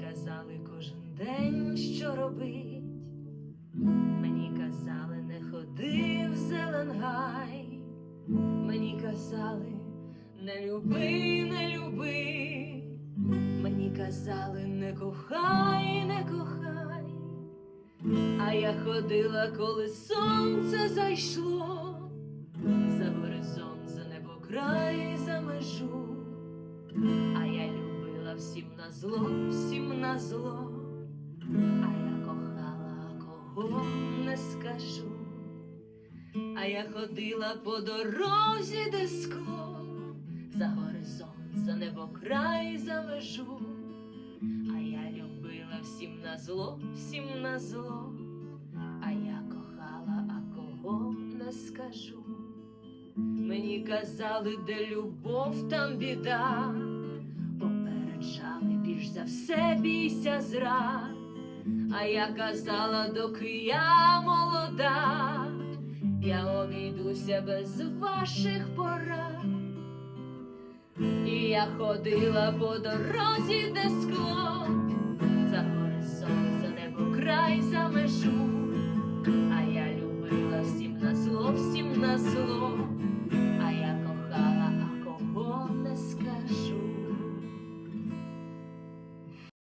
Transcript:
Казали кожен день, що робить. Мені казали, не ходи в Зеленгай. Мені казали, не люби, не люби. Мені казали, не кохай, не кохай. А я ходила, коли сонце зайшло, за горизонт, за небокрай, за межу. Всім на зло, всім на зло, а я кохала, кого не скажу. А я ходила по дорозі, де скло, за горизонт, за небокрай, за межу. А я любила всім на зло, всім на зло, а я кохала, а кого не скажу. Мені казали, де любов, там біда, попереджали більш за все бійся зрад. А я казала, доки я молода, я обійдуся без ваших порад. І я ходила по дорозі, де скло, за горизонт, за небо край, за межу. А я любила всім на зло, всім на зло.